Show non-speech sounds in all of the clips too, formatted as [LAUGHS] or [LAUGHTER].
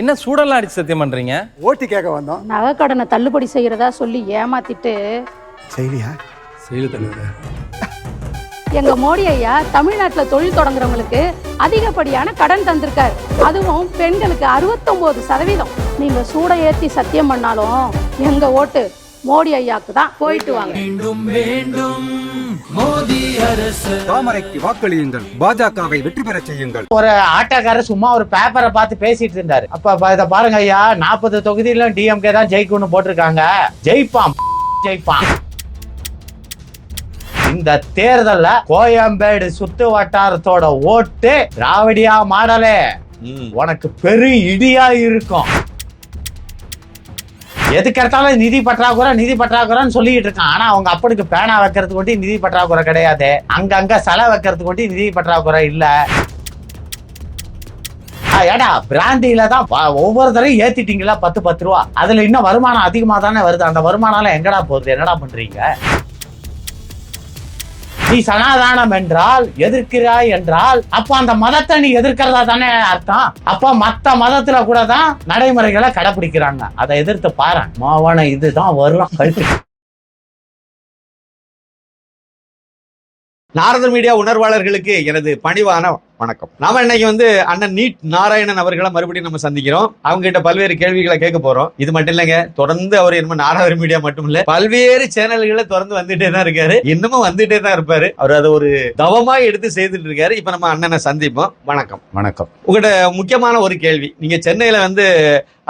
என்ன சூடெல்லாம் அடிச்சு சத்தியம் பண்றீங்க? ஓட்டி கேட்க வந்தோம். நகைக்கடனை தள்ளுபடி செய்யறதா சொல்லி ஏமாத்திட்டு. செய்தியா செயல் தலைவர் எங்க மோடி ஐயா தமிழ்நாட்டுல தொழில் தொடங்குறவங்களுக்கு அதிகப்படியான கடன் தந்திருக்காரு. அதுவும் பெண்களுக்கு 69% சதவீதம். நீங்க சூட ஏத்தி சத்தியம் பண்ணாலும் எங்க ஓட்டு மோடி ஐயாக்கு தான் போயிட்டு வாங்க. தாமரைக்கு வாக்களியுங்கள். பாஜகவை வெற்றி பெறச் செய்யுங்கள். ஒரு ஆட்டோக்காரர் சும்மா ஒரு பேப்பரை பார்த்து பேசிட்டு இருந்தாரு. அப்ப இத பாருங்க ஐயா நாற்பது தொகுதியிலும் டிஎம்கே தான் ஜெயிக்கும்னு போட்டிருக்காங்க. ஜெயிப்பான் ஜெயிப்பான் இந்த தேர்தல்ல கோயம்பேடு சுத்து வட்டாரத்தோட ஓட்டு திராவிடியா மாடலே. உனக்கு பெரு இடியா இருக்கும். எதுக்கு எடுத்தாலும் நிதி பற்றாக்குறை நிதி பற்றாக்குறைன்னு சொல்லிட்டு இருக்கான். ஆனா அவங்க அப்பனுக்கு பேனா வைக்கிறதுக்கு கொண்டு நிதி பற்றாக்குறை கிடையாது. அங்கங்க சிலை வைக்கிறதுக்கு கொண்டு நிதி பற்றாக்குறை இல்ல. ஏடா பிராந்தியில தான் ஒவ்வொரு தடவையும் ஏத்திட்டீங்களா? பத்து பத்து ரூபா. அதுல இன்னும் வருமானம் அதிகமா தானே வருது. அந்த வருமானம் எங்கடா போகுது? என்னடா பண்றீங்க? நீ சனாதானம் என்றால் எதிர்க்கிறாய் என்றால் அப்ப அந்த மதத்தை நீ எதிர்க்கிறதா தானே அர்த்தம்? அப்ப மத்த மதத்துல கூட தான் நடைமுறைகளை கடைபிடிக்கிறாங்க அதை எதிர்த்து பாரு மாவான இதுதான் வரும் கழுத்து. நாரதர் மீடியா உணர்வாளர்களுக்கு எனது பணிவான வணக்கம். நாம இன்னைக்கு வந்து அண்ணன் நீட் நாராயணன் அவர்களை மறுபடியும் நம்ம சந்திக்கிறோம். அவங்க கிட்ட பல்வேறு கேள்விகளை கேட்க போறோம். இது மட்டும் இல்லைங்க தொடர்ந்து அவர் என்ன நாரதர் மீடியா மட்டும் இல்ல பல்வேறு சேனல்களை தொடர்ந்து வந்துட்டே தான் இருக்காரு. இன்னமும் வந்துட்டே தான் இருப்பாரு. அவர் அதை ஒரு தவமா எடுத்து செய்துட்டு இருக்காரு. இப்ப நம்ம அண்ணனை சந்திப்போம். வணக்கம். வணக்கம். உங்கள்கிட்ட முக்கியமான ஒரு கேள்வி. நீங்க சென்னையில வந்து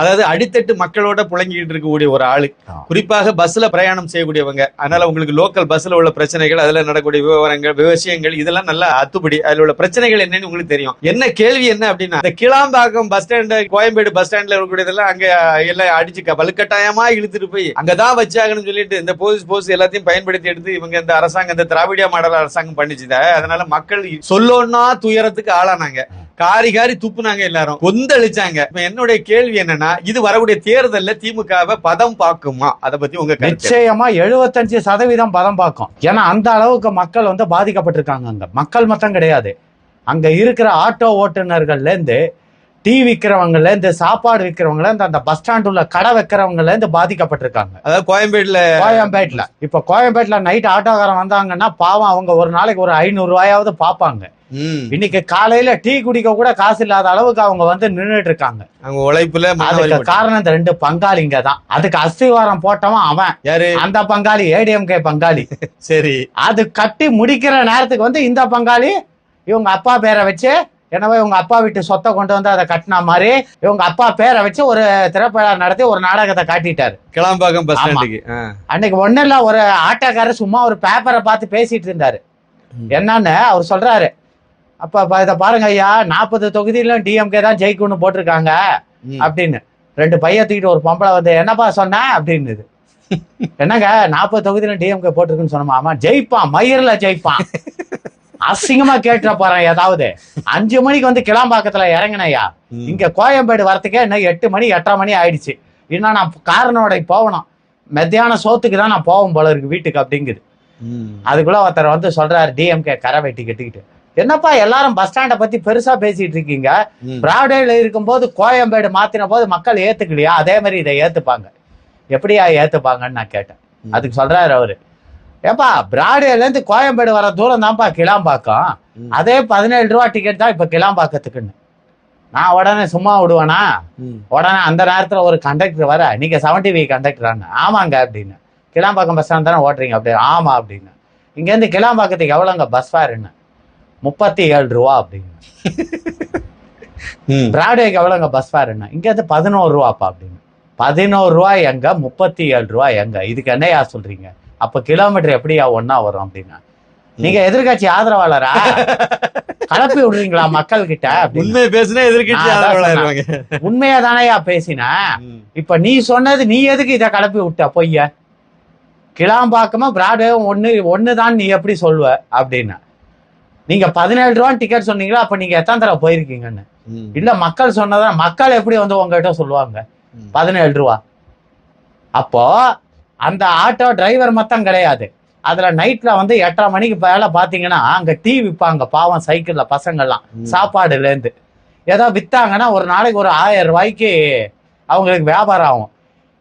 அதாவது அடித்தட்டு மக்களோட புழங்கிட்டு இருக்கக்கூடிய ஒரு ஆளு. குறிப்பாக பஸ்ல பிரயாணம் செய்யக்கூடியவங்க. அதனால உங்களுக்கு லோக்கல் பஸ்ல உள்ள பிரச்சனைகள் அதுல நடக்கக்கூடிய விவரங்கள் விஷயங்கள் இதெல்லாம் நல்லா அத்துப்படி. அதுல உள்ள பிரச்சனைகள் என்னன்னு உங்களுக்கு தெரியும். என்ன கேள்வி என்ன அப்படின்னா இந்த Kilambakkam bus stand Koyambedu bus ஸ்டாண்ட்ல இருக்கக்கூடியதெல்லாம் அங்க எல்லாம் அடிச்சு வலுக்கட்டாயமா இழுத்துட்டு போய் அங்கதான் வச்சாகணும்னு சொல்லிட்டு இந்த போலீஸ் போஸ் எல்லாத்தையும் பயன்படுத்தி எடுத்து இவங்க இந்த அரசாங்கம் இந்த திராவிடியா மாடல் அரசாங்கம் பண்ணிச்சு அதனால மக்கள் சொல்லோன்னா துயரத்துக்கு ஆளானாங்க. காரி காரி துப்புனாங்க எல்லாரும் கொந்தளிச்சாங்க. இப்ப என்னுடைய கேள்வி என்னன்னா இது வரக்கூடிய தேர்தல்ல திமுகவை பதம் பார்க்குமா அத பத்தி உங்க நிச்சயமா எழுபத்தஞ்சு சதவீதம் பதம் பார்க்கும் ஏன்னா அந்த அளவுக்கு மக்கள் வந்து பாதிக்கப்பட்டிருக்காங்க அங்க. மக்கள் மட்டும் கிடையாது. அங்க இருக்கிற ஆட்டோ ஓட்டுநர்கள்ல இருந்து டீ விக்கிறவங்கல இருந்து சாப்பாடு விக்கிறவங்கல இருந்து அந்த பஸ் ஸ்டாண்ட் உள்ள கடை வைக்கிறவங்கல இருந்து பாதிக்கப்பட்டிருக்காங்க. அதாவது கோயம்பேடுல கோயம்பேட்ல. இப்ப கோயம்பேட்ல நைட் ஆட்டோக்காரன் வந்தாங்கன்னா பாவம் அவங்க ஒரு நாளைக்கு ஒரு ஐநூறு ரூபாயாவது பார்ப்பாங்க இன்னைக்கு காலையில டீ குடிக்க கூட காசு இல்லாத அளவுக்கு அவங்க வந்து நின்னுட்டு இருக்காங்க அவங்க உழைப்புல அதுக்கு. காரணம் இந்த ரெண்டு பங்காளிங்க தான். அதுக்கு அஸ்திவாரம் போட்டவன் அவன். யாரு? அந்த பங்காளி ஏடிஎம்கே பங்காளி. சரி. அது கட்டி முடிக்கிற நேரத்துக்கு வந்து இந்த பங்காளி இவங்க அப்பா பேரை வச்சு எனவே இவங்க அப்பா வீட்டு சொத்தை கொண்டு வந்து அதை கட்டின மாதிரி இவங்க அப்பா பேரை வச்சு ஒரு திரைப்பட நடத்தி ஒரு நாடகத்தை காட்டிட்டாரு. கிளாம்பாக்கம் பஸ். ஸ்டாண்டுக்கு. அன்னைக்கு ஒண்ணு இல்ல ஒரு ஆட்டோக்காரர் சும்மா ஒரு பேப்பரை பார்த்து பேசிட்டு இருந்தாரு. என்னன்னு அவர் சொல்றாரு. அப்ப இத பாருங்க ஐயா நாற்பது தொகுதியிலும் டிஎம்கே தான் ஜெயிக்கும்னு போட்டிருக்காங்க. அப்படின்னு. ரெண்டு பையன் தூக்கிட்டு ஒரு பொம்பளை வந்து என்னப்பா சொன்ன? அப்படின்னுது. [LAUGHS] என்னங்க நாற்பது தொகுதியிலும் டிஎம்கே போட்டிருக்குன்னு சொன்னோமா? ஆமா ஜெயிப்பான் மயிரில் ஜெயிப்பான். [LAUGHS] அசிங்கமா கேட்டுற போறேன் ஏதாவது. அஞ்சு மணிக்கு வந்து கிளாம்பாக்கத்துல இறங்கினையா. இங்க கோயம்பேடு வரத்துக்கே இன்னும் எட்டு மணி எட்டரை மணி ஆயிடுச்சு. இன்னும் நான் காரனோட போகணும். மத்தியானம் சோத்துக்கு தான் நான் போவோம் போல இருக்கு வீட்டுக்கு அப்படிங்குது. அதுக்குள்ள ஒருத்தர் வந்து சொல்றாரு டிஎம்கே கரை வெட்டி கட்டிக்கிட்டு. என்னப்பா எல்லாரும் பஸ் ஸ்டாண்டை பத்தி பெருசா பேசிட்டு இருக்கீங்க. பிராடேல இருக்கும்போது கோயம்பேடு மாத்தின போது மக்கள் ஏத்துக்கலையா? அதே மாதிரி இதை ஏத்துப்பாங்க. எப்படியா ஏத்துப்பாங்கன்னு நான் கேட்டேன். அதுக்கு சொல்றாரு அவரு. ஏப்பா பிராடேல இருந்து கோயம்பேடு வர தூரம் தான்ப்பா கிளாம்பாக்கம். அதே பதினேழு ரூபா டிக்கெட் தான் இப்ப கிளாம்பாக்கத்துக்குன்னு. நான் உடனே சும்மா விடுவேனா. உடனே அந்த நேரத்துல ஒரு கண்டக்டர் வர நீங்க செவன் டிவி கண்டக்டராங்க ஆமாங்க அப்படின்னு. கிளாம்பாக்கம் பஸ் ஸ்டாண்ட் தானே ஓட்டுறீங்க? அப்படி ஆமா அப்படின்னு. இங்க இருந்து கிளாம்பாக்கத்துக்கு எவ்வளோங்க பஸ் ஃபேர்ன்னு முப்பத்தி ஏழு ரூபா அப்படின்னு. ம். பிராட்வேக்கு எவ்வளோங்க பஸ் ஃபேர்ன்னு இங்க இருந்து பதினோரு ரூபாப்பா அப்படின்னு. பதினோரு ரூபாய் எங்க? முப்பத்தி ஏழு ரூபாய் எங்க? இதுக்கு என்னையா சொல்றீங்க? அப்ப கிலோமீட்டர் எப்படியா ஒண்ணா வரும் அப்படின்னா? நீங்க எதிர்கட்சி ஆதரவாளரா? [LAUGHS] கலப்பி விடுறீங்களா மக்கள் கிட்ட உண்மையை பேசுனா எதிர்கட்சி ஆதரவாளர் உண்மையா தானேயா பேசின. இப்ப நீ சொன்னது நீ எதுக்கு இதை கலப்பி விட்ட பொய்ய? கிளாம்பாக்கமா பிராட்வே ஒண்ணு ஒண்ணுதான் நீ எப்படி சொல்லுவ அப்படின்னு. நீங்க பதினேழு ரூபா டிக்கெட் சொன்னீங்களா அப்ப நீங்க எத்தனை தடவை போயிருக்கீங்கன்னு. இல்ல மக்கள் சொன்னதா மக்கள் எப்படி வந்து உங்ககிட்ட சொல்லுவாங்க. பதினேழு ரூபா. அப்போ அந்த ஆட்டோ டிரைவர் மொத்தம் கிடையாது. அதுல நைட்ல வந்து எட்டரை மணிக்கு மேல பாத்தீங்கன்னா அங்க டீ விற்பாங்க பாவம் சைக்கிள்ல பசங்கள்லாம். ம். சாப்பாடுல இருந்து ஏதோ வித்தாங்கன்னா ஒரு நாளைக்கு ஒரு ஆயிரம் ரூபாய்க்கு அவங்களுக்கு வியாபாரம் ஆகும்.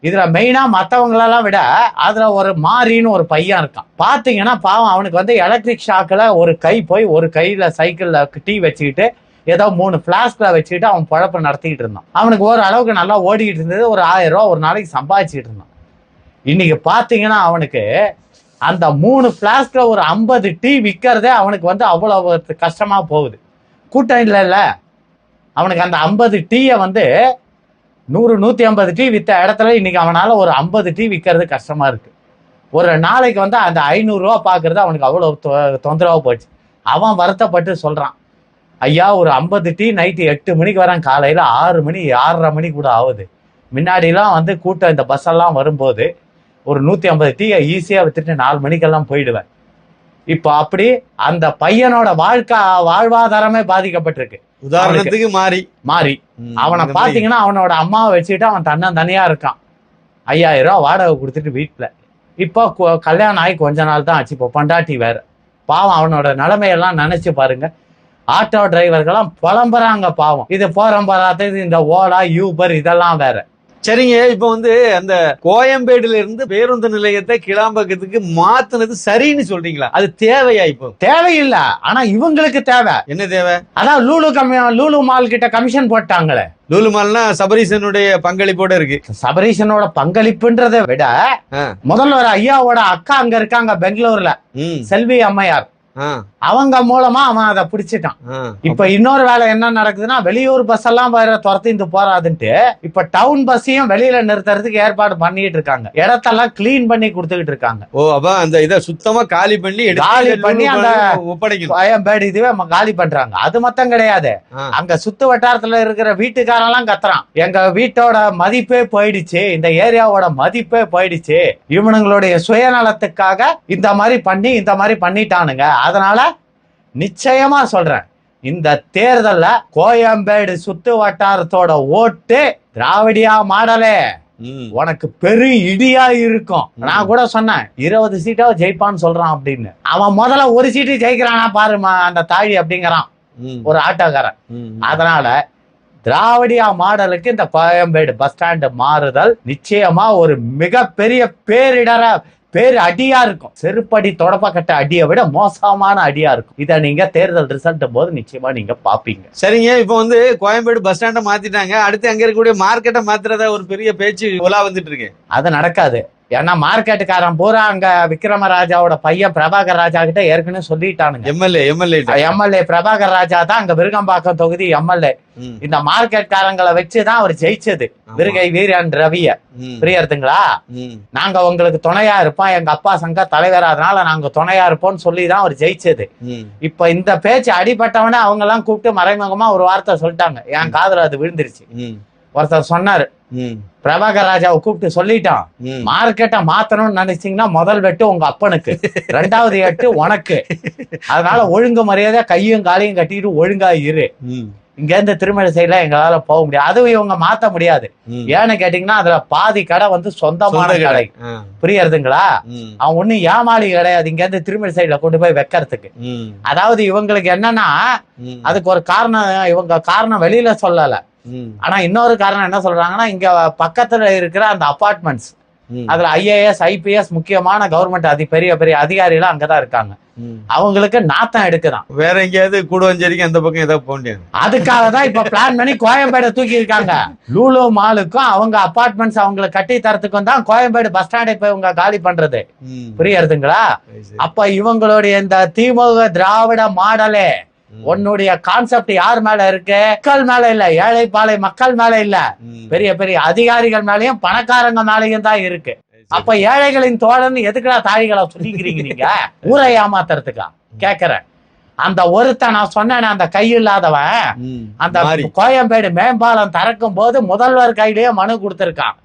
இதுல மெயினா மத்தவங்களெல்லாம் விட அதுல ஒரு மாரின்னு ஒரு பையன் இருக்கான். பாத்தீங்கன்னா பாவம் அவனுக்கு வந்து எலக்ட்ரிக் ஷாக்ல ஒரு கை போய் ஒரு கையில சைக்கிள்ல டீ வச்சுக்கிட்டு ஏதோ மூணு பிளாஸ்க்ல வச்சுக்கிட்டு அவன் பழப்ப நடத்திக்கிட்டு இருந்தான். அவனுக்கு ஒரு அளவுக்கு நல்லா ஓடிக்கிட்டு இருந்தது. ஒரு ஆயிரம் ரூபா ஒரு நாளைக்கு சம்பாதிச்சுட்டு இருந்தான். இன்னைக்கு பார்த்தீங்கன்னா அவனுக்கு அந்த மூணு ஃப்ளாஸ்கில் ஒரு ஐம்பது டீ விற்கிறதே அவனுக்கு வந்து அவ்வளோ கஷ்டமாக போகுது. கூட்டம் இல்லைல்ல. அவனுக்கு அந்த ஐம்பது டீயை வந்து நூறு நூற்றி ஐம்பது டீ விற்ற இடத்துல இன்னைக்கு அவனால் ஒரு ஐம்பது டீ விற்கிறது கஷ்டமாக இருக்குது ஒரு நாளைக்கு வந்து அந்த ஐநூறுரூவா பார்க்குறது அவனுக்கு அவ்வளோ தொ- போச்சு. அவன் வருத்தப்பட்டு சொல்கிறான் ஐயா ஒரு ஐம்பது டீ நைட்டு எட்டு மணிக்கு வரேன். காலையில் ஆறு மணி ஆறரை மணி கூட ஆகுது. முன்னாடிலாம் வந்து கூட்டம் இந்த பஸ்ஸெல்லாம் வரும்போது ஒரு நூத்தி ஐம்பது டீயை ஈஸியா வித்துட்டு நாலு மணிக்கெல்லாம் போயிடுவேன். இப்போ அப்படி அந்த பையனோட வாழ்க்கை வாழ்வாதாரமே பாதிக்கப்பட்டிருக்கு. உதாரணத்துக்கு மாறி. மாறி. அவனை. பாத்தீங்கன்னா அவனோட அம்மாவை வச்சுக்கிட்டு அவன் தன்னன் தனியா இருக்கான். ஐயாயிரம் ரூபாய் வாடகை கொடுத்துட்டு வீட்டுல இப்போ கல்யாணம் ஆகி கொஞ்ச நாள் தான் ஆச்சு. இப்போ பண்டாட்டி வேற. பாவம் அவனோட நிலைமையெல்லாம் நினைச்சு பாருங்க. ஆட்டோ டிரைவர்கள்லாம் புலம்புறாங்க பாவம். இது போறோம் போறாதது இந்த ஓலா யூபர் இதெல்லாம் வேற. சரிங்க இப்ப வந்து அந்த கோயம்பேடுல இருந்து பேருந்து நிலையத்தை கிளாம்பக்கத்துக்கு மாத்துனது சரின்னு சொல்றீங்களா? அது தேவையா இப்போ? தேவையில்லை. ஆனா இவங்களுக்கு தேவை. என்ன தேவை? அதான் லூலு கம்மி லூலு மால் கிட்ட கமிஷன் போட்டாங்களே. லூலு மால்னா சபரீசனுடைய பங்களிப்போட இருக்கு. சபரீஷனோட பங்களிப்புன்றதை விட. முதல்வர் ஐயாவோட அக்கா அங்க இருக்காங்க பெங்களூர்ல. செல்வி அம்மையார். அவங்க மூலமா அவன் அதை பிடிச்சிட்டான். இப்ப இன்னொரு வேலை என்ன நடக்குதுன்னா வெளியூர் பஸ் எல்லாம் வேற துரத்திந்து போறாதுன்ட்டு இப்ப டவுன் பஸ்ஸையும் வெளியில நிறுத்துறதுக்கு ஏற்பாடு பண்ணிட்டு இருக்காங்க. இடத்தெல்லாம் கிளீன் பண்ணி கொடுத்துக்கிட்டு இருக்காங்க. ஓ அப்ப அந்த இத சுத்தமா காலி பண்ணி காலி பண்ணி அந்த- கோயம்பேடு இதுவே காலி பண்றாங்க. அது மொத்தம் கிடையாது. அங்க சுத்து வட்டாரத்துல இருக்கிற வீட்டுக்காரெல்லாம் கத்துறான். எங்க வீட்டோட மதிப்பே போயிடுச்சு இந்த ஏரியாவோட மதிப்பே போயிடுச்சு. இவனுங்களுடைய சுயநலத்துக்காக இந்த மாதிரி பண்ணி இந்த மாதிரி பண்ணிட்டானுங்க. அதனால நிச்சயமா சொல்றேன் இந்த தேர்தல்ல கோயம்பேடு சுத்து வட்டாரத்தோட ஓட்டு திராவிடியா மாடலே. உனக்கு பெரு இடியா இருக்கும். நான் கூட சொன்னேன் இருபது சீட்டா ஜெயிப்பான்னு சொல்றான் அப்படின்னு. அவன் முதல்ல ஒரு சீட்டு ஜெயிக்கிறானா பாருமா அந்த தாழி அப்படிங்கிறான். ஒரு ஆட்டோக்காரன். அதனால திராவிடியா மாடலுக்கு இந்த கோயம்பேடு பஸ் ஸ்டாண்டு மாறுதல் நிச்சயமா ஒரு மிகப்பெரிய பேரிடர பேர் அடியா இருக்கும். செருப்படி தொடப்பக்கட்ட அடியை விட மோசமான அடியா இருக்கும். இதை நீங்க தேர்தல் ரிசல்ட் போது நிச்சயமா நீங்க பாப்பீங்க. சரிங்க இப்ப வந்து கோயம்பேடு பஸ் ஸ்டாண்ட மாத்திட்டாங்க. அடுத்து அங்க இருக்கக்கூடிய மார்க்கெட்டை மாத்துறதா ஒரு பெரிய பேச்சு உலா வந்துட்டு இருக்கு. அது நடக்காது. ஏன்னா மார்க்கெட்டுக்காரன் பூரா அங்க விக்ரமராஜாவோட பையன் பிரபாகர் ராஜா கிட்ட ஏற்கனவே சொல்லிட்டானுங்க. MLA MLA MLA Prabhakar Raja தான் அங்க விருகம்பாக்கம் தொகுதி எம்எல்ஏ. இந்த மார்க்கெட்காரங்களை வச்சுதான் அவர் ஜெயிச்சது. விருகை வீரன் ரவிய. புரியுறதுங்களா? நாங்க உங்களுக்கு துணையா இருப்போம். எங்க அப்பா சங்க தலைவர். அதனால நாங்க துணையா இருப்போம்னு சொல்லி தான் அவர் ஜெயிச்சது. இப்ப இந்த பேச்சு அடிபட்டவனே அவங்க எல்லாம் கூப்பிட்டு மறைமுகமா ஒரு வார்த்தை சொல்லிட்டாங்க. என் காதுல அது விழுந்துருச்சு. ஒருத்தர் சொன்னாரு. பிரபாகர் ராஜாவை கூப்பிட்டு சொல்லிட்டான். மார்க்கெட்டை மாத்தணும்னு நினைச்சீங்கன்னா முதல் வெட்டு உங்க அப்பனுக்கு. ரெண்டாவது எட்டு உனக்கு. அதனால ஒழுங்கு மரியாதை கையும் காலையும் கட்டிட்டு ஒழுங்கா இரு. இங்க இருந்து திருமண சைடுல எங்களால போக முடியாது. அதுவும் இவங்க மாத்த முடியாது. ஏன்னு கேட்டீங்கன்னா அதுல பாதி கடை வந்து சொந்தமான கடை. புரியுறதுங்களா? அவன் ஒண்ணும் ஏமாளி கிடையாது. இங்க இருந்து திருமண சைடுல கொண்டு போய் வைக்கிறதுக்கு. அதாவது இவங்களுக்கு என்னன்னா அதுக்கு ஒரு காரணம் இவங்க காரணம் வெளியில சொல்லல. ஆனா இன்னொரு காரணம் என்ன சொல்றாங்கன்னா இங்க பக்கத்துல இருக்கிற அந்த அபார்ட்மெண்ட்ஸ் அதுல ஐஏஎஸ் ஐபிஎஸ் முக்கியமான கவர்மெண்ட் அதி பெரிய பெரிய அதிகாரிகள் அங்கதான் இருக்காங்க. அவங்களுக்கு நாத்தம் எடுக்குதான். வேற எங்கேயாவது கூடுவஞ்சேரிக்கு அந்த பக்கம் ஏதாவது போக முடியாது அதுக்காக தான் இப்ப பிளான் பண்ணி கோயம்பேடு தூக்கி இருக்காங்க லூலு மாலுக்கும் அவங்க அபார்ட்மெண்ட்ஸ் அவங்களுக்கு கட்டி தரத்துக்கும் தான் கோயம்பேடு பஸ் ஸ்டாண்டை இப்ப இவங்க காலி பண்றது. புரியுறதுங்களா? அப்ப இவங்களுடைய இந்த திமுக திராவிட மாடலே உன்னுடைய கான்செப்ட் யார் மேல இருக்கு? மக்கள் மேல இல்ல ஏழை பாலை மக்கள் மேல இல்ல. பெரிய பெரிய அதிகாரிகள் மேலயும் பணக்காரங்க மேலயும் தான் இருக்கு. அப்ப ஏழைகளின் தோழன் எதுக்குடா தாழிகளை சொல்லிக்கிறீங்க நீங்க? [LAUGHS] ஊரை ஏமாத்துறதுக்கா? கேக்குறேன். அந்த ஒருத்தன் நான் சொன்னேனே அந்த கை இல்லாதவன் அந்த. கோயம்பேடு மேம்பாலம் திறக்கும் போது முதல்வர் கையிலேயே மனு கொடுத்திருக்கான்.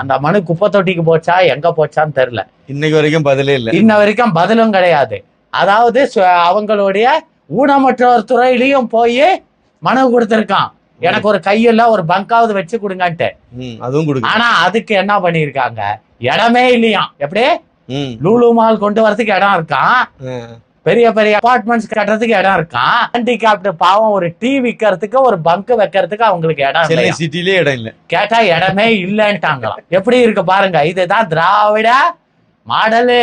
அந்த மனு குப்பை தொட்டிக்கு போச்சா எங்க போச்சான்னு தெரியல. இன்னைக்கு வரைக்கும் பதிலே இல்ல. இன்ன வரைக்கும் பதிலும் கிடையாது. அதாவது அவங்களுடைய ஊனமற்றோர் துறையிலயும் போய் மனு கொடுத்திருக்கான். எனக்கு ஒரு கையில ஒரு பங்காவது வச்சு கொடுங்கன்ட்டு. அதுவும் ஆனா அதுக்கு என்ன பண்ணிருக்காங்க இடமே இல்லையாம். எப்படி? லூலு மால் கொண்டு வரதுக்கு இடம் இருக்கான் பெரிய பெரிய அபார்ட்மெண்ட்ஸ் கட்டுறதுக்கு இடம் இருக்கான் ஹேண்டிகாப்டு பாவம் ஒரு டீ விக்கிறதுக்கு ஒரு பங்க் வைக்கிறதுக்கு அவங்களுக்கு இடம் இல்லையா. சிட்டிலே இடம் இல்ல. கேட்டா இடமே இல்லைன்ட்டாங்களாம். எப்படி இருக்கு பாருங்க. இதுதான் திராவிட மாடலு.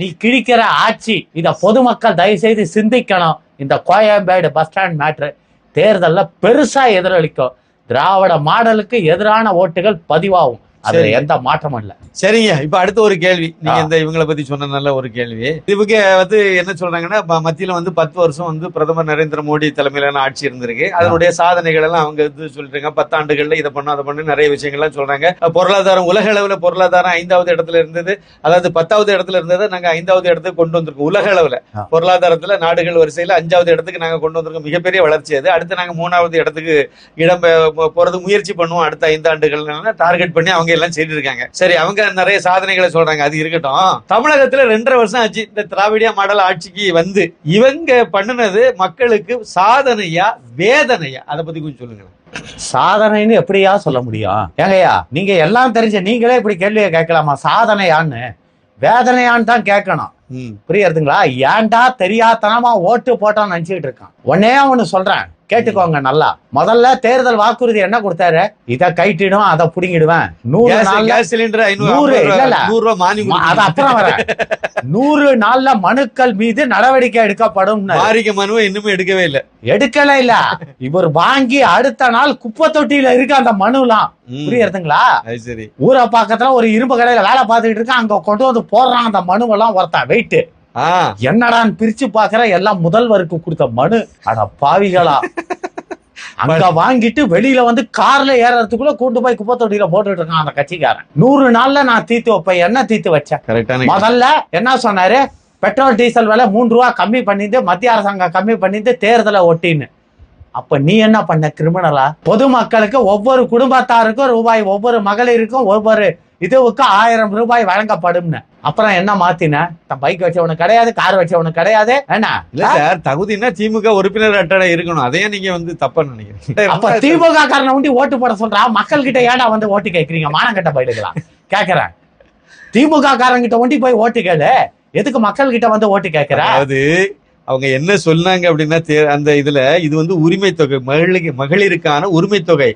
நீ கிழிக்கிற ஆட்சி இத பொதுமக்கள் தயவு செய்து சிந்திக்கணும். இந்த கோயம்பேடு பஸ் ஸ்டாண்ட் மேட்ரு தேர்தல்ல பெருசா எதிரொலிக்கும். திராவிட மாடலுக்கு எதிரான ஓட்டுகள் பதிவாகும். அதுல. எந்த மாற்றமும் இல்ல. சரிங்க. இப்ப அடுத்த ஒரு கேள்வி. நீங்க. இந்த இவங்கள பத்தி சொன்ன நல்ல ஒரு கேள்வி. இவங்க வந்து என்ன சொல்றாங்கன்னா மத்தியில வந்து பத்து வருஷம் வந்து பிரதமர் நரேந்திர மோடி தலைமையிலான ஆட்சி இருந்திருக்கு. அதனுடைய சாதனைகள் எல்லாம் அவங்க இது சொல்றாங்க பத்தாண்டுகள்ல இதை பண்ண அதை பண்ணு நிறைய விஷயங்கள்லாம் சொல்றாங்க. பொருளாதாரம் உலக அளவுல பொருளாதாரம் ஐந்தாவது இடத்துல இருந்தது. அதாவது பத்தாவது இடத்துல இருந்ததை நாங்க ஐந்தாவது இடத்துக்கு கொண்டு வந்திருக்கோம். உலக அளவுல. பொருளாதாரத்துல நாடுகள் வரிசையில அஞ்சாவது இடத்துக்கு நாங்க கொண்டு வந்திருக்கோம். மிகப்பெரிய வளர்ச்சி அது. அடுத்து நாங்க மூணாவது இடத்துக்கு இடம் பெ- போ- போறதுக்கு முயற்சி பண்ணுவோம். அடுத்த ஐந்து ஆண்டுகள் டார்கெட் பண்ணி அவங்க எல்லாம் செய்து இருக்காங்க சரி அவங்க நிறைய சாதனைகளை சொல்றாங்க. அது இருக்கட்டும். தமிழகத்துல ரெண்டரை வருஷம் ஆச்சு. இந்த திராவிடியா மாடல் ஆட்சிக்கு வந்து இவங்க பண்ணுனது மக்களுக்கு சாதனையா வேதனையா? அதை பத்தி கொஞ்சம் சொல்லுங்களேன் சாதனைன்னு எப்படியா சொல்ல முடியும்? ஏங்கய்யா நீங்க எல்லாம் தெரிஞ்ச நீங்களே இப்படி கேள்வியை கேட்கலாமா? சாதனையான்னு. வேதனையான்னு தான் கேட்கணும். ம். புரியுதுங்களா ஏன்டா தெரியாதனமா ஓட்டு போட்டான்னு நினைச்சுக்கிட்டு இருக்கான். ஒன்னே ஒண்ணு சொல்றேன். கேட்டுக்கோங்க நல்லா. முதல்ல தேர்தல் வாக்குறுதி என்ன கொடுத்தாரு? இத கைட்டிடும் அதை புடிங்கிடுவேன். நூறு சிலிண்டர் நூறு, நூறு அது அப்புறம் வர. நூறு நாள்ல மனுக்கள் மீது நடவடிக்கை எடுக்கப்படும். மாரிக்க மனுவை இன்னுமே எடுக்கவே இல்ல. எடுக்கல இல்ல. இவர் வாங்கி அடுத்த நாள் குப்பை தொட்டியில இருக்கு அந்த மனுலாம். அது சரி. ஊரை பக்கத்துல ஒரு இரும்பு கடையில வேலை பார்த்துக்கிட்டு இருக்கான். அங்க கொண்டு வந்து போடுறான் அந்த மனுவெல்லாம் ஒருத்தன் வெயிட் ஆ என்னடான்னு பிரிச்சு பாக்குற எல்லாம் முதல்வருக்கு கொடுத்த மனு. அட பாவிகளா. அங்க வாங்கிட்டு வெளியில வந்து கார்ல ஏறறதுக்குள்ள கூட்டு போய் குப்பை தொட்டியில போட்டுட்டு இருக்கான் அந்த கட்சிக்காரன். நூறு நாள்ல நான் தீத்து வைப்பேன். என்ன தீத்து வச்சேன்? முதல்ல என்ன சொன்னாரு? பெட்ரோல் டீசல் விலை மூன்று ரூபா கம்மி பண்ணிட்டு மத்திய அரசாங்கம் கம்மி பண்ணிட்டு தேர்தலை ஒட்டின்னு. அப்ப நீ என்ன பண்ண கிரிமினலா பொதுமக்களுக்கு ஒவ்வொரு குடும்பத்தாருக்கும் ரூபாய் ஒவ்வொரு மகளிருக்கும் ஒவ்வொரு இதுவுக்கும் ஆயிரம் ரூபாய் வழங்கப்படும்னு. அப்புறம் என்ன மாத்தின? பைக் வச்சவனுக்கு கிடையாது கார் வச்சவனுக்கு கிடையாது. என்ன? இல்ல சார் தகுதினா திமுக உறுப்பினர் அட்டடை இருக்கணும். அதையே நீங்க வந்து தப்பா நினைக்கிறீங்க. அப்ப திமுக காரனை உண்டி ஓட்டு போட சொல்றா? மக்கள் கிட்ட ஏன்டா வந்து ஓட்டு கேக்குறீங்க? மானங்கட்ட பயிலுங்களா கேக்குறேன். திமுக காரங்கிட்ட ஒண்டி போய் ஓட்டு கேளு. எதுக்கு மக்கள் கிட்ட வந்து ஓட்டு கேக்குற? அதாவது அவங்க என்ன சொன்னாங்க அப்படின்னா அந்த இதுல இது வந்து உரிமை தொகை மகளிருக்கு மகளிருக்கான உரிமை தொகை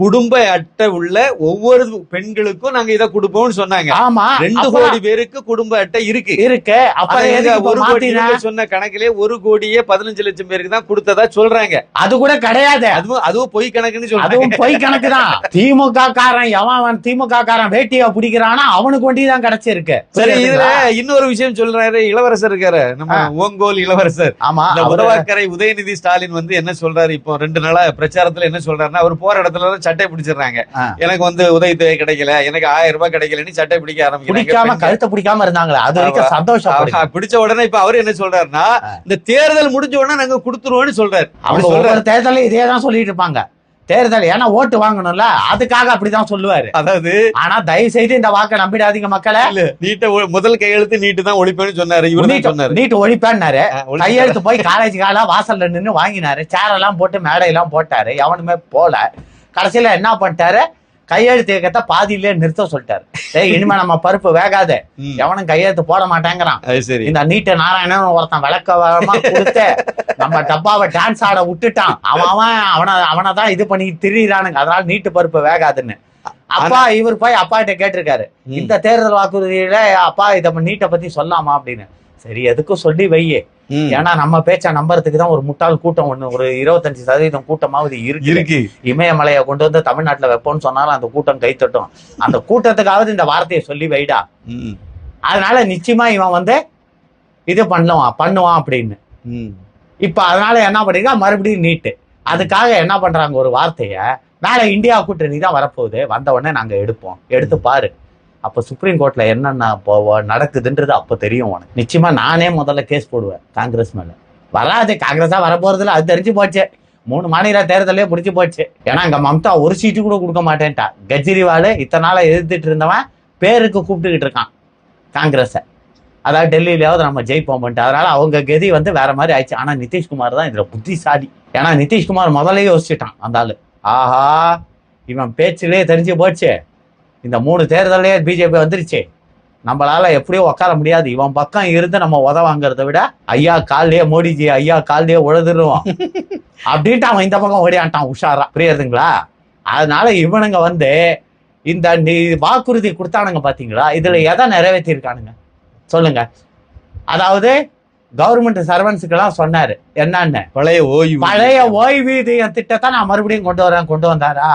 குடும்ப அட்டை உள்ள ஒவ்வொரு பெண்களுக்கும் நாங்க இதை கொடுப்போம்னு சொன்னாங்க. ஆமா. ரெண்டு கோடி பேருக்கு குடும்ப அட்டை இருக்கு. இருக்கு. இப்ப ஒரு கோடி சொன்ன கணக்கிலே ஒரு கோடியே பதினஞ்சு லட்சம் பேருக்கு தான் கொடுத்ததா சொல்றாங்க. அது கூட கிடையாது. அதுவும் அதுவும் பொய் கணக்குன்னு சொல்றாங்க. அதுவும் பொய் கணக்கு தான் திமுக காரன் எவன் திமுக காரன் வேட்டிய பிடிக்கிறானா அவனுக்கு வண்டி தான் கிடைச்சிருக்கு. சரி இதுல? இன்னொரு விஷயம் சொல்றாரு இளவரசர் இருக்காரு. நம்ம ஓங்கோல் இளவரசர். ஆமா உதவாக்கரை உதயநிதி ஸ்டாலின் வந்து என்ன சொல்றாரு இப்போ? ரெண்டு நாளா பிரச்சாரத்துல என்ன சொல்றாருன்னா அவர் போற இடத்துல எல்லாம் சட்டை பிடிச்சிடுறாங்க. எனக்கு வந்து உதவித்தொகை கிடைக்கல எனக்கு ஆயிரம் ரூபாய் கிடைக்கலன்னு சட்டை பிடிக்க பிடிக்காம ஆரம்பிக்கிறாங்க கழுத்தை பிடிக்காம இருந்தாங்களே அது வரைக்கும் சந்தோஷம் பிடிச்ச உடனே இப்ப அவர் என்ன சொல்றாருன்னா இந்த தேர்தல் முடிஞ்ச உடனே நாங்க கொடுத்துருவோம்னு சொல்றாரு. அவங்க ஒவ்வொரு தேர்தலையும் இதே தான் சொல்லிட்டு இருப்பாங்க. தேர்தல் ஏன்னா ஓட்டு வாங்கணும்ல அதுக்காக அப்படிதான் சொல்லுவாரு. அதாவது ஆனா தயவு செய்து இந்த வாக்கை நம்பிடாதீங்க மக்களே. நீட்ட முதல் கையெழுத்து நீட்டு தான் ஒழிப்பேன்னு சொன்னாரு இவரு சொன்னாரு. நீட்டு ஒழிப்பேன்னாரு. கையெழுத்து போய் காலேஜ் கால வாசல்ல நின்னு வாங்கினாரு. சேர் எல்லாம் போட்டு மேடை எல்லாம் போட்டாரு. எவனுமே போல. கடைசியில என்ன பண்ணிட்டாரு? கையெழுத்து இயக்கத்தை பாதியிலே நிறுத்த சொல்லிட்டாரு. டேய் இனிமே நம்ம பருப்பு வேகாது. எவனும் கையெழுத்து போட மாட்டேங்கிறான். இந்த நீட்டு நாராயணன் ஒருத்தன் விளக்க கொடுத்து நம்ம டப்பாவை டான்ஸ் ஆட விட்டுட்டான். அவன் அவன் அவனை அவனை தான் இது பண்ணி திரியிறானுங்க. அதனால நீட்டு பருப்பு வேகாதுன்னு. அப்பா இவர் போய் அப்பா கிட்ட கேட்டிருக்காரு. இந்த தேர்தல் வாக்குறுதியில அப்பா இத நீட்டை பத்தி சொல்லாமா? அப்படின்னு. சரி எதுக்கும் சொல்லி வையே. ஏன்னா நம்ம பேச்ச நம்புறதுக்கு தான் ஒரு முட்டாள் கூட்டம் ஒண்ணு ஒரு இருபத்தஞ்சு சதவீதம் கூட்டமாவது இருக்கு. இமயமலையை கொண்டு வந்து தமிழ்நாட்டுல வைப்போம்னு சொன்னாலும் அந்த கூட்டம் கைத்தட்டும். அந்த கூட்டத்துக்காவது இந்த வார்த்தையை சொல்லி வைடா. ம். அதனால நிச்சயமா இவன் வந்து இது பண்ணுவான் பண்ணுவான் அப்படின்னு. ம். இப்ப அதனால என்ன பண்ணிருக்கா? மறுபடியும் நீட்டு. அதுக்காக என்ன பண்றாங்க ஒரு வார்த்தைய? மேல இந்தியா கூட்டணி தான் வரப்போகுது. வந்த உடனே நாங்க எடுப்போம். எடுத்து பாரு. அப்ப சுப்ரீம் கோர்ட்ல என்னென்ன இப்போ நடக்குதுன்றது அப்ப தெரியும் உனக்கு. நிச்சயமா நானே முதல்ல கேஸ் போடுவேன் காங்கிரஸ் மேல. வராது காங்கிரஸா வரப்போறதுல அது தெரிஞ்சு போச்சு. மூணு மாநில தேர்தலே முடிஞ்சு போச்சு. ஏன்னா அங்க மம்தா ஒரு சீட்டு கூட கொடுக்க மாட்டேன்ட்டா. கெஜ்ரிவால் இத்தனை நாளாக எதிர்த்துட்டு இருந்தவன் பேருக்கு கூப்பிட்டுக்கிட்டு இருக்கான் காங்கிரஸை. அதாவது டெல்லியிலேயாவது நம்ம ஜெயிப்போம்ட்டு அதனால அவங்க கதி வந்து வேற மாதிரி ஆயிடுச்சு. ஆனால் நிதிஷ்குமார் தான் இதில் புத்திசாலி. ஏன்னா நிதிஷ்குமார் முதலே யோசிச்சுட்டான் அந்த ஆள். ஆஹா இவன் பேச்சிலே தெரிஞ்சு போச்சு. இந்த மூணு தேர்தலே பிஜேபி வந்துருச்சு. நம்மளால எப்படியோ உட்கார முடியாது. இவன் பக்கம் இருந்து நம்ம உத வாங்குறத விட ஐயா கால்லயே மோடிஜி ஐயா கால்லயே உழுதுருவோம் [LAUGHS] அப்படின்ட்டு அவன் இந்த பக்கம் ஓடியான்ட்டான் உஷாரா. புரியுதுங்களா? அதனால இவனுங்க வந்து இந்த வாக்குறுதி கொடுத்தானுங்க பாத்தீங்களா? இதுல எதை நிறைவேற்றிருக்கானுங்க? சொல்லுங்க. அதாவது கவர்மெண்ட் சர்வன்ஸுக்கெல்லாம் சொன்னாரு. என்னன்னு? பழைய ஓய்வு பழைய ஓய்வூதியம் திட்டத்தை நான் மறுபடியும் கொண்டு வரேன் கொண்டு வந்தாரா?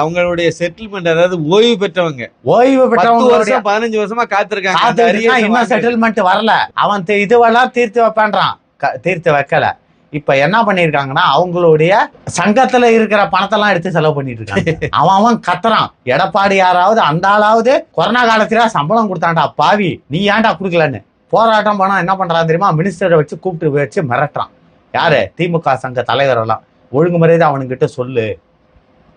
அவங்களுடைய செட்டில்மெண்ட் அதாவது ஓய்வு பெற்றவங்க. ஓய்வு பெற்றவங்க வருஷம் பதினஞ்சு வருஷமா காத்திருக்காங்க. இன்னும். செட்டில்மெண்ட் வரல. அவன் இதுவெல்லாம் தீர்த்து வைப்பான்றான். தீர்த்து வைக்கல. இப்ப என்ன பண்ணிருக்காங்கன்னா அவங்களுடைய சங்கத்துல இருக்கிற பணத்தெல்லாம் எடுத்து செலவு பண்ணிட்டு இருக்காங்க [LAUGHS] அவன் அவன் கத்துறான். எடப்பாடி யாராவது அந்த ஆளாவது கொரோனா காலத்துல சம்பளம் கொடுத்தான்டா பாவி. நீ ஏன்டா குடுக்கலன்னு? போராட்டம் பண்ணா என்ன பண்றான் தெரியுமா? மினிஸ்டரை வச்சு கூப்பிட்டு வச்சு மிரட்டுறான். யாரு? திமுக சங்க தலைவர் எல்லாம் ஒழுங்குமுறையை அவனுங்கிட்ட சொல்லு.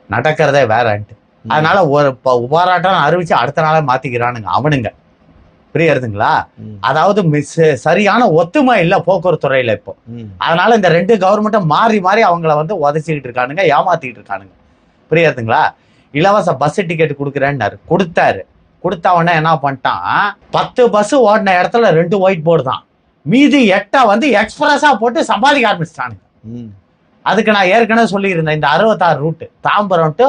நடக்கிறதே வேறன்ட்டு. அதனால ஒரு போராட்டம் அறிவிச்சு அடுத்த நாளே மாத்திக்கிறானுங்க அவனுங்க. புரியுறதுங்களா? அதாவது மிஸ்- சரியான ஒத்துமை இல்ல போக்குவரத்து துறையில இப்போ. அதனால இந்த ரெண்டு கவர்மெண்ட்டும் மாறி மாறி அவங்கள வந்து உதச்சிக்கிட்டு இருக்கானுங்க ஏமாத்திக்கிட்டு இருக்கானுங்க. புரியுதுங்களா இலவச பஸ் டிக்கெட் கொடுக்குறேன்னாரு. கொடுத்தாரு. கொடுத்த உடனே என்ன பண்ணிட்டான்? பத்து பஸ் ஓடின இடத்துல ரெண்டு ஒயிட் போர்டு தான். மீதி எட்டை வந்து எக்ஸ்பிரஸா போட்டு சம்பாதிக்க ஆரம்பிச்சிட்டானுங்க. அதுக்கு நான் ஏற்கனவே சொல்லியிருந்தேன் இந்த அறுபத்தாறு ரூட்டு தாம்பரம் டு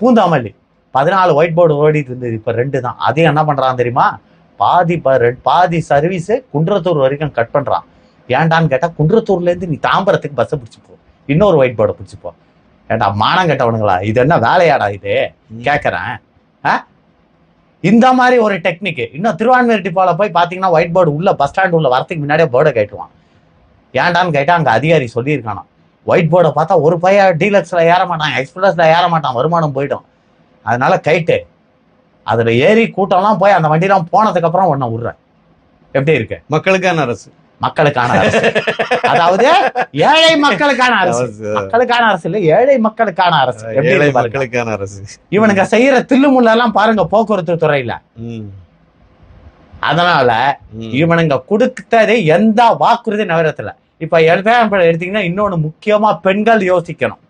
பூந்தாமல்லி. பதினாலு ஒயிட் போர்டு ஓடிட்டு இருந்தது இப்போ ரெண்டு தான். அதையும் என்ன பண்றான் தெரியுமா? பாதி பாதி சர்வீஸ் குன்றத்தூர் வரைக்கும் கட் பண்றான். ஏன்டான்னு கேட்டா குன்றத்தூர்ல இருந்து நீ தாம்பரத்துக்கு பஸ்ஸை பிடிச்சி போ. இன்னொரு ஒயிட் போர்டை பிடிச்சி போ. ஏன்டா மானம் கெட்டவனுங்களா? இது என்ன வேலையாடா இது? கேட்கறேன் ஆ? இந்த மாதிரி ஒரு டெக்னிக் இன்னும் திருவான்மையூர் டிப்போல போய் பாத்தீங்கன்னா ஒயிட் போர்டு உள்ள பஸ் ஸ்டாண்ட் உள்ள வரதுக்கு முன்னாடியே போர்டை கேட்டுவான் ஏன்டான்னு கேட்டா அங்க அதிகாரி சொல்லியிருக்கானா. ஒயிட் போர்டை பார்த்தா ஒரு பையன் டீலக்ஸ்ல ஏற மாட்டான் எக்ஸ்பிரஸ்ல ஏற மாட்டான் வருமானம் போயிடும். அதனால கைட்டு அதுல ஏறி கூட்டம்லாம் போய் அந்த வண்டிலாம் போனதுக்கு அப்புறம் உன்னை விடுறேன். எப்படி இருக்கு? மக்களுக்கான அரசு. மக்களுக்கான அரசு. அதாவது ஏழை மக்களுக்கான அரசு. மக்களுக்கான அரசு இல்ல ஏழை மக்களுக்கான அரசு. ஏழை. மக்களுக்கான அரசு. இவனுங்க செய்யற தில்லுமுள்ளெல்லாம் பாருங்க போக்குவரத்து துறையில. அதனால. இவனுங்க கொடுத்தது எந்த வாக்குறுதி நகரத்துல. இப்ப எடுத்தீங்கன்னா இன்னொன்னு முக்கியமா பெண்கள் யோசிக்கணும்.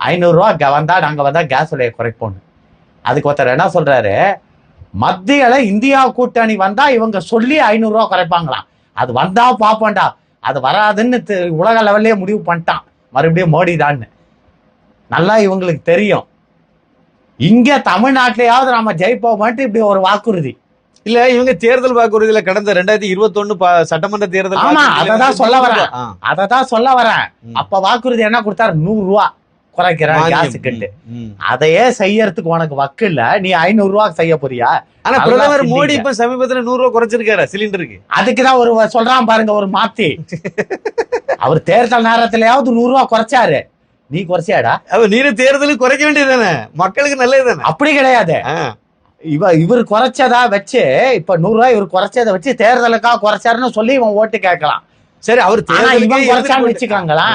ஐநூறு ரூபா வந்தா நாங்க வந்தா கேஸ் விலையை குறைப்போம் அதுக்கு ஒருத்தர் என்ன சொல்றாரு? மத்தியில இந்தியா கூட்டணி வந்தா இவங்க சொல்லி ஐநூறு ரூபா குறைப்பாங்களாம். அது வந்தா பாப்போம்டா. அது வராதுன்னு உலக லெவல்லே முடிவு பண்ணிட்டான். மறுபடியும் மோடி தான்னு நல்லா இவங்களுக்கு தெரியும். இங்க தமிழ்நாட்டிலேயாவது நம்ம ஜெயிப்போம்ட்டு இப்படி ஒரு வாக்குறுதி. இல்ல இவங்க தேர்தல் வாக்குறுதியில கடந்த ரெண்டாயிரத்தி இருபத்தி ஒண்ணு சட்டமன்ற தேர்தல் ஆமா, அததான் சொல்ல வரேன். ஆ, அதை தான் சொல்ல வரேன். அப்ப வாக்குறுதி என்ன கொடுத்தாரு? நூறு ரூபா. குறைக்கிறேன். கேஸுக்குட்டு ம். அதையே செய்யறதுக்கு உனக்கு வக்கு இல்ல. நீ ஐநூறு ரூபா செய்ய போறியா? ஆனா பிரதமர் மோடி. இப்ப சமீபத்துல நூறு ரூபாய் குறைச்சிருக்காரு சிலிண்டருக்கு. அதுக்குதான் ஒரு சொல்றான் பாருங்க ஒரு மாத்தி. [LAUGHS] அவர் தேர்தல் நேரத்திலயாவது நூறு ரூபா குறைச்சாரு. நீ குறைச்சியாடா? நீரு தேர்தலுக்கு குறைக்க வேண்டியது மக்களுக்கு நல்லது தானே அப்படி கிடையாது. இவ இவர் குறைச்சதா வச்சு இப்ப நூறு ரூபாய் இவர் குறைச்சதை வச்சு தேர்தலுக்காக குறைச்சாருன்னு சொல்லி இவன் ஓட்டு கேட்கலாம். சரி அவர் இவன் குறைச்சான்னு வச்சுக்காங்களா.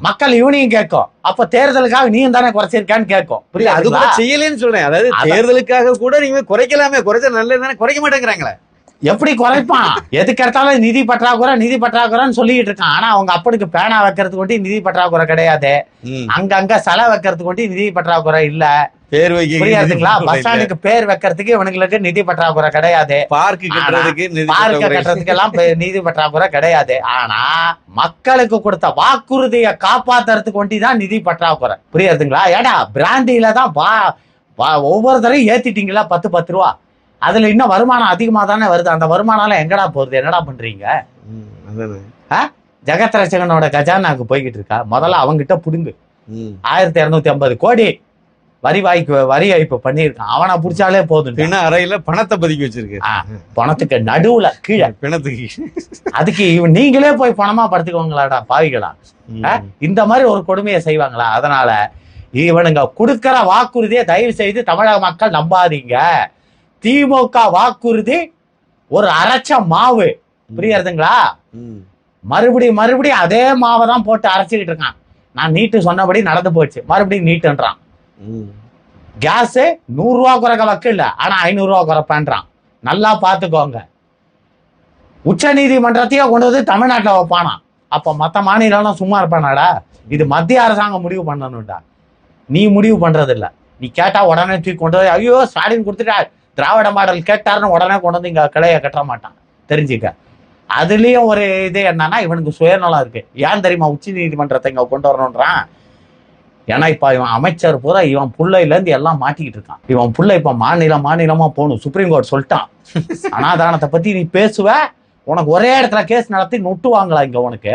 மக்கள் இவனையும் கேட்கும். அப்ப தேர்தலுக்காக நீயும் தானே குறைச்சிருக்கான்னு கேட்கும். இல்ல அது? செய்யலன்னு சொல்றேன். அதாவது. தேர்தலுக்காக கூட நீங்க குறைக்கலாமே. குறைச்சா நல்லது தானே குறைக்க மாட்டேங்கிறாங்களே. எப்படி குறைப்பான்? எதுக்கு எடுத்தாலும் நிதி பற்றாக்குறை நிதி பற்றாக்குறைன்னு சொல்லிட்டு இருக்கான். ஆனா அவங்க அப்பனுக்கு பேனா வைக்கிறதுக்கு ஒண்டி நிதி பற்றாக்குறை கிடையாது. அங்கங்க சிலை வைக்கிறதுக்கு ஒண்டி நிதி பற்றாக்குறை இல்ல. பேர் புரியாதுங்களா பஸ் ஸ்டாண்டுக்கு பேர் வைக்கிறதுக்கு இவனுங்களுக்கு நிதி பற்றாக்குறை கிடையாது. பார்க்கு கட்டுறதுக்கு பார்க்க. கட்டுறதுக்கு எல்லாம் நிதி பற்றாக்குறை கிடையாது. ஆனா மக்களுக்கு கொடுத்த வாக்குறுதியை காப்பாத்துறதுக்கு ஒண்டி தான் நிதி பற்றாக்குறை. புரியுதுங்களா? ஏடா பிராண்டியில தான் வா- வா- ஒவ்வொரு தடவையும் ஏத்திட்டீங்களா? பத்து பத்து ரூபா. அதுல இன்னும் வருமானம் அதிகமா தானே வருது. அந்த வருமானம் எங்கடா போகுது? என்னடா பண்றீங்க. ஜெகத் ரச்சகனோட கஜானாக்கு போய்கிட்டு இருக்கா முதல்ல அவங்கிட்ட புடுங்கு. ஆயிரத்தி இருநூத்தி ஐம்பது கோடி வரி வாய்ப்பு வரி வாய்ப்பு பண்ணியிருக்கான். அவனை புடிச்சாலே போதும். பிண அறையில பணத்தை பதுக்கி வச்சிருக்கு. பணத்துக்கு நடுவுல கீழே. பிணத்துக்கு அதுக்கு இவன் நீங்களே போய் பணமா படுத்துக்கோங்களாடா பாவிகளா? இந்த மாதிரி ஒரு கொடுமையை செய்வாங்களா? அதனால இவனுங்க கொடுக்கிற வாக்குறுதியை தயவு செய்து தமிழக மக்கள் நம்பாதீங்க. திமுக வாக்குறுதி ஒரு அரைச்ச மாவு. புரியுறதுங்களா. மறுபடியும் மறுபடியும் அதே மாவை தான் போட்டு அரைச்சிக்கிட்டு இருக்கான். நான் நீட்டு சொன்னபடி நடந்து போச்சு. மறுபடியும் நீட்டுன்றான். ம். கேஸ் நூறு ரூபா குறைக்க வக்கு இல்ல ஆனா ஐநூறு ரூபா குறைப்பேன்றான். நல்லா பாத்துக்கோங்க உச்ச நீதிமன்றத்தையே கொண்டு வந்து தமிழ்நாட்டுல வைப்பானா அப்ப மத்த மாநிலம் சும்மா இருப்பானாடா? இது மத்திய அரசாங்கம் முடிவு பண்ணணும்டா. நீ முடிவு பண்றது இல்ல நீ கேட்டா உடனே தூக்கி கொண்டு ஐயோ ஸ்டாலின் கொடுத்துட்டா திராவிட மாடல் கேட்டாருன்னு உடனே கொண்டு வந்து இங்க கிளைய கட்ட மாட்டான். தெரிஞ்சுக்க. அதுலயும் ஒரு இது என்னன்னா இவனுக்கு சுயநலம் இருக்கு. ஏன் தெரியுமா? உச்ச நீதிமன்றத்தை இங்கே கொண்டு வரணுன்றான் ஏன்னா இப்ப இவன் அமைச்சர் பூரா இவன் பிள்ளையிலேருந்து எல்லாம் மாட்டிக்கிட்டு இருக்கான். இவன் பிள்ளை இப்போ மாநிலம் மாநிலமா போகணும். சுப்ரீம் கோர்ட் சொல்லிட்டான். அனாதானத்தை பத்தி நீ பேசுவ. உனக்கு ஒரே இடத்துல கேஸ் நடத்தி நொட்டு வாங்கலாம் இங்க உனக்கு?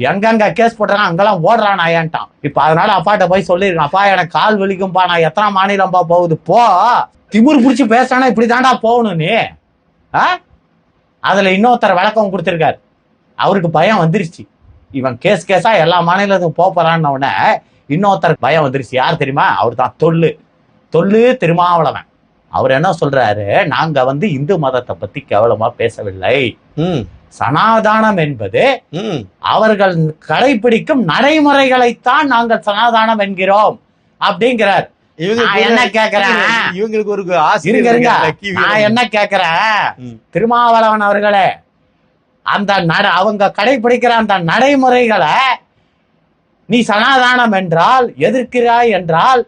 எங்கெங்க கேஸ் போட்டாங்க அங்கெல்லாம் ஓடுறான் ஏன்ட்டான்? இப்ப அதனால அப்பாட்ட போய் சொல்லிருக்கேன் அப்பா எனக்கு கால் வலிக்கும்பா நான் எத்தனை மாநிலம்பா போகுது? போ. திமிர் பிடிச்சி பேசானா இப்படி தாண்டா போகணும் நீ. ஆ? அதுல இன்னொருத்தர் விளக்கம் கொடுத்துருக்காரு. அவருக்கு பயம் வந்துருச்சு. இவன் கேஸ் கேஸா எல்லா மாநிலத்துக்கும் போக போறான்னு உடனே இன்னொருத்தருக்கு பயம் வந்துருச்சு. யார் தெரியுமா? அவர் தான் தொல்லு. தொல்லு திருமாவளவன். அவர் என்ன சொல்றாரு? நாங்க வந்து இந்து மதத்தை பத்தி கேவலமா பேசவில்லை. ம். சனாதானம் என்பது அவர்கள் கடைபிடிக்கும் நடைமுறைகளைத்தான் நாங்கள் சனாதானம் என்கிறோம் அப்படிங்கிறார் என்ன கேக்குறேன்? இவங்களுக்கு ஒரு நான். என்ன கேக்குறேன். திருமாவளவன் அவர்களே அந்த நட அவங்க கடைபிடிக்கிற அந்த நடைமுறைகளை நீ சனாதானம் என்றால் எதிர்க்கிறாய் என்றால்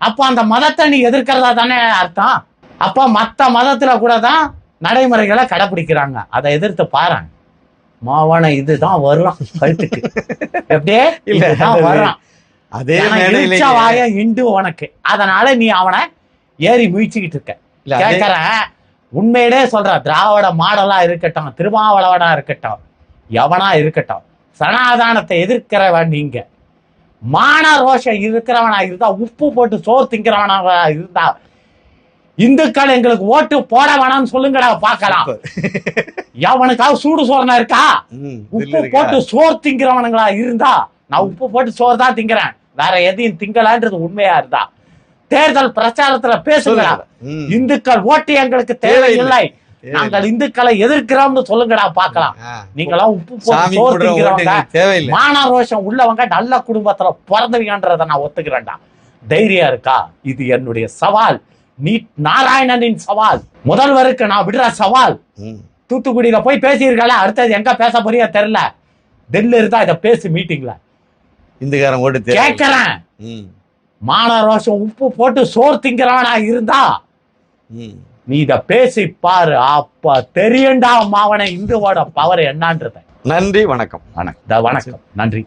அப்ப அந்த மதத்தை நீ எதிர்க்கிறதா தானே அர்த்தம் அப்ப மத்த மதத்துல கூட தான் நடைமுறைகளை கடைபிடிக்கிறாங்க. அதை எதிர்த்து பாருங்க. மாவான இதுதான் வரும் கழுத்துக்கு எப்படியே? இல்ல, இதுதான் அது வரும் அதே வாய இண்டு உனக்கு. அதனால நீ அவனை ஏறி முயற்சிக்கிட்டு இருக்க. கேட்கறேன் உண்மையிலே சொல்ற திராவிட மாடலா இருக்கட்டும் திருமாவளவனா இருக்கட்டும் எவனா இருக்கட்டும் சனாதானத்தை எதிர்க்கிறவன் நீங்க. மான ரோஷம் இருக்கிறவனா இருந்தா உப்பு போட்டு சோறு திங்கிறவனா இருந்தா இந்துக்கள் எங்களுக்கு ஓட்டு போட வேணாம்னு சொல்லுங்கடா பார்க்கலாம். எவனுக்காவது சூடு சோறனா இருக்கா? உப்பு? போட்டு சோறு திங்கிறவனுங்களா இருந்தா? நான் உப்பு போட்டு சோறு தான் திங்கிறேன். வேற எதையும் திங்கலான்றது உண்மையா இருந்தா? தேர்தல் பிரச்சாரத்துல பேசுங்கடா. இந்துக்கள் ஓட்டு எங்களுக்கு தேவையில்லை. நாங்கள் இந்துக்களை எதிர்க்கிறோம்னு சொல்லுங்கடா பார்க்கலாம். ஆ. நீங்களாம் உப்பு போட்டு சோறு திங்கிறவங்க எங்களுக்கு தேவையில்லை. மான ரோஷம் உள்ளவங்க நல்ல குடும்பத்துல பிறந்தவங்கன்றத நான் ஒத்துக்கிறேன்டா. தைரியம் இருக்கா? இது என்னுடைய சவால். நீ நாராயணனின் சவால். முதல்வருக்கு நான் விடுற சவால். தூத்துக்குடியில போய் பேசியிருக்கல அடுத்தது எங்க பேச போறியோ தெரியல. டெல்லி இருந்தா இத பேசு மீட்டிங்ல இந்துக்காரன் ஓட்டு கேட்கிறேன். மான ரோஷம் உப்பு போட்டு சோறு திங்கிறவனா இருந்தா. நீ இத பேசி பாரு அப்ப தெரியும்டா மாவன இந்துவோட பவர் என்னன்றத. நன்றி வணக்கம். வணக்கம். வணக்கம். நன்றி.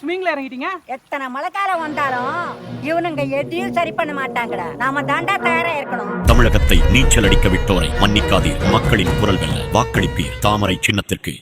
ஸ்விமிங்ல இறங்கிட்டீங்க? எத்தனை மழைக்காலம் வந்தாலும் இவனுங்க எதையும் சரி பண்ண மாட்டாங்கடா. நாம தாண்டா தயாரா இருக்கணும். தமிழகத்தை நீச்சல் அடிக்க விட்டோரை மன்னிக்காதீர். மக்களின் குரல் வெல்ல வாக்களிப்பீர். தாமரை சின்னத்திற்கு.